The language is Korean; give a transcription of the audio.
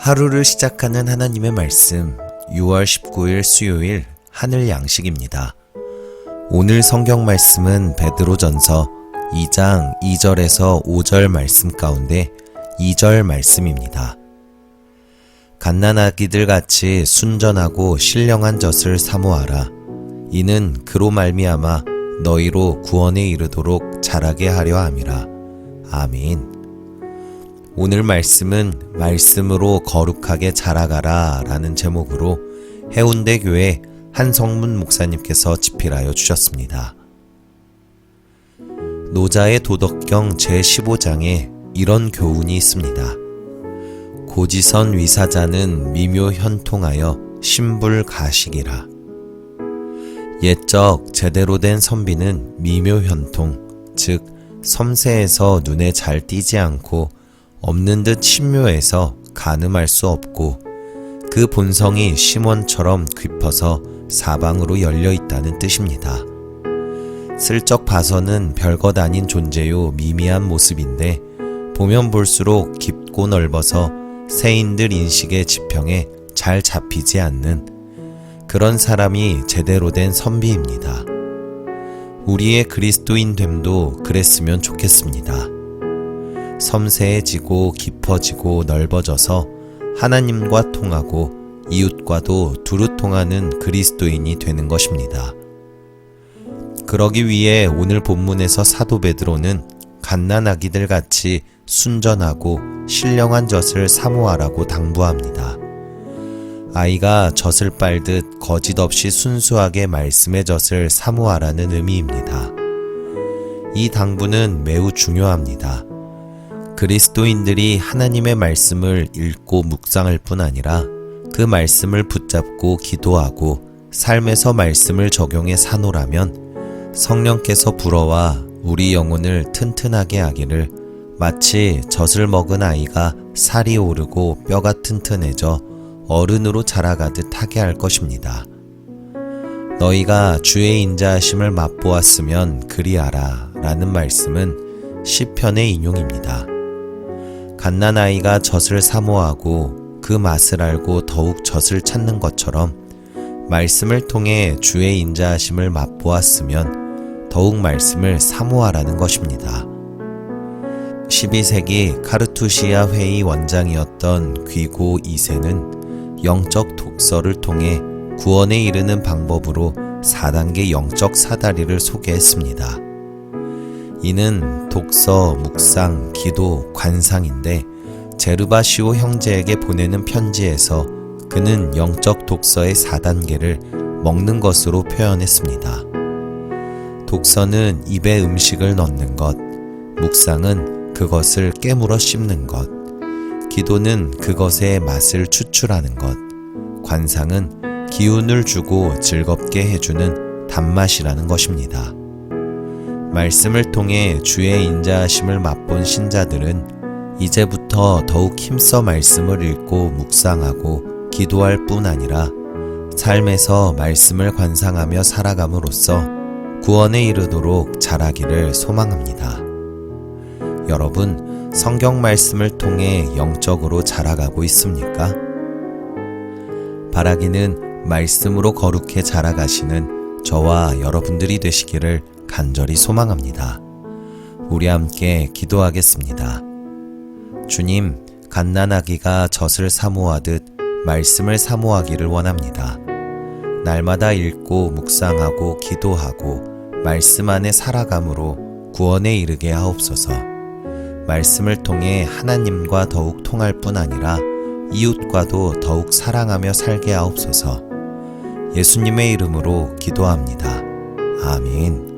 하루를 시작하는 하나님의 말씀 6월 19일 수요일 하늘 양식입니다. 오늘 성경 말씀은 베드로전서 2장 2절에서 5절 말씀 가운데 2절 말씀입니다. 갓난아기들 같이 순전하고 신령한 젖을 사모하라. 이는 그로 말미암아 너희로 구원에 이르도록 자라게 하려 함이라. 아멘. 오늘 말씀은 말씀으로 거룩하게 자라가라 라는 제목으로 해운대 교회 한성문 목사님께서 집필하여 주셨습니다. 노자의 도덕경 제15장에 이런 교훈이 있습니다. 고지선 위사자는 미묘 현통하여 신불 가식이라. 옛적 제대로 된 선비는 미묘 현통, 즉 섬세해서 눈에 잘 띄지 않고 없는 듯 신묘해서 가늠할 수 없고 그 본성이 심원처럼 깊어서 사방으로 열려 있다는 뜻입니다. 슬쩍 봐서는 별것 아닌 존재요 미미한 모습인데 보면 볼수록 깊고 넓어서 세인들 인식의 지평에 잘 잡히지 않는 그런 사람이 제대로 된 선비입니다. 우리의 그리스도인 됨도 그랬으면 좋겠습니다. 섬세해지고 깊어지고 넓어져서 하나님과 통하고 이웃과도 두루 통하는 그리스도인이 되는 것입니다. 그러기 위해 오늘 본문에서 사도 베드로는 갓난아기들 같이 순전하고 신령한 젖을 사모하라고 당부합니다. 아이가 젖을 빨듯 거짓 없이 순수하게 말씀의 젖을 사모하라는 의미입니다. 이 당부는 매우 중요합니다. 그리스도인들이 하나님의 말씀을 읽고 묵상할 뿐 아니라 그 말씀을 붙잡고 기도하고 삶에서 말씀을 적용해 사노라면 성령께서 불어와 우리 영혼을 튼튼하게 하기를 마치 젖을 먹은 아이가 살이 오르고 뼈가 튼튼해져 어른으로 자라가듯 하게 할 것입니다. 너희가 주의 인자하심을 맛보았으면 그리하라 라는 말씀은 시편의 인용입니다. 갓난아이가 젖을 사모하고 그 맛을 알고 더욱 젖을 찾는 것처럼 말씀을 통해 주의 인자하심을 맛보았으면 더욱 말씀을 사모하라는 것입니다. 12세기 카르투시아 회의 원장이었던 귀고 2세는 영적 독서를 통해 구원에 이르는 방법으로 4단계 영적 사다리를 소개했습니다. 이는 독서, 묵상, 기도, 관상인데 제르바시오 형제에게 보내는 편지에서 그는 영적 독서의 4단계를 먹는 것으로 표현했습니다. 독서는 입에 음식을 넣는 것, 묵상은 그것을 깨물어 씹는 것, 기도는 그것의 맛을 추출하는 것, 관상은 기운을 주고 즐겁게 해주는 단맛이라는 것입니다. 말씀을 통해 주의 인자하심을 맛본 신자들은 이제부터 더욱 힘써 말씀을 읽고 묵상하고 기도할 뿐 아니라 삶에서 말씀을 관상하며 살아감으로써 구원에 이르도록 자라기를 소망합니다. 여러분, 성경 말씀을 통해 영적으로 자라가고 있습니까? 바라기는 말씀으로 거룩해 자라가시는 저와 여러분들이 되시기를 간절히 소망합니다. 우리 함께 기도하겠습니다. 주님, 갓난아기가 젖을 사모하듯 말씀을 사모하기를 원합니다. 날마다 읽고 묵상하고 기도하고 말씀 안에 살아감으로 구원에 이르게 하옵소서. 말씀을 통해 하나님과 더욱 통할 뿐 아니라 이웃과도 더욱 사랑하며 살게 하옵소서. 예수님의 이름으로 기도합니다. 아멘.